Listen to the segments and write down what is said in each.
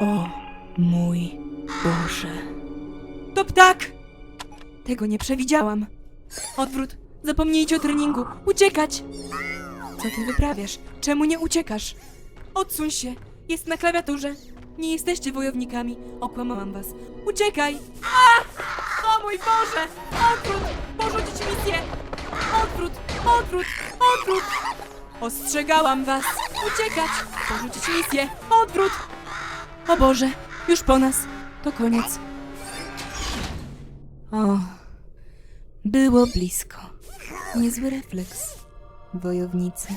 O mój Boże. To ptak! Tego nie przewidziałam. Odwrót. Zapomnijcie o treningu. Uciekać! Co ty wyprawiasz? Czemu nie uciekasz? Odsuń się. Jest na klawiaturze. Nie jesteście wojownikami. Okłamałam was. Uciekaj! A! O mój Boże! Odwrót! Porzucić misję! Odwrót! Odwrót! Odwrót! Ostrzegałam was! Uciekać! Porzucić misję! Odwrót! O Boże! Już po nas! To koniec. O, było blisko. Niezły refleks. Wojownicy.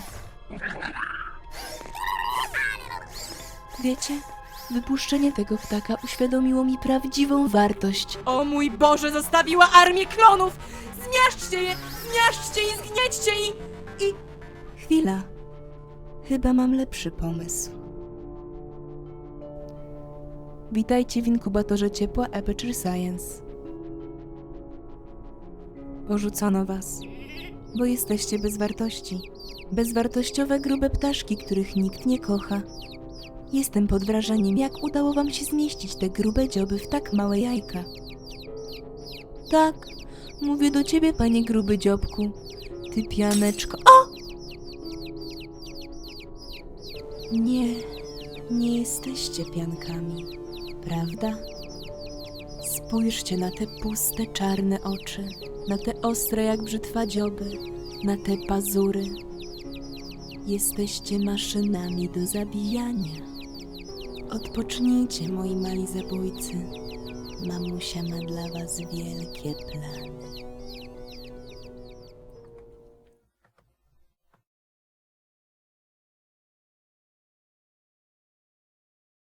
Wiecie, wypuszczenie tego ptaka uświadomiło mi prawdziwą wartość. O mój Boże, zostawiła armię klonów! Zmiażdżcie je! Zmiażdżcie i zgniećcie i... i... Chwila. Chyba mam lepszy pomysł. Witajcie w inkubatorze ciepła Aperture Science. Porzucono was, bo jesteście bez wartości. Bezwartościowe grube ptaszki, których nikt nie kocha. Jestem pod wrażeniem, jak udało wam się zmieścić te grube dzioby w tak małe jajka. Tak, mówię do ciebie, panie gruby dziobku. Ty pianeczko. O! Nie, nie jesteście piankami, prawda? Spójrzcie na te puste, czarne oczy, na te ostre jak brzytwa dzioby, na te pazury. Jesteście maszynami do zabijania. Odpocznijcie, moi mali zabójcy. Mamusia ma dla was wielkie plany.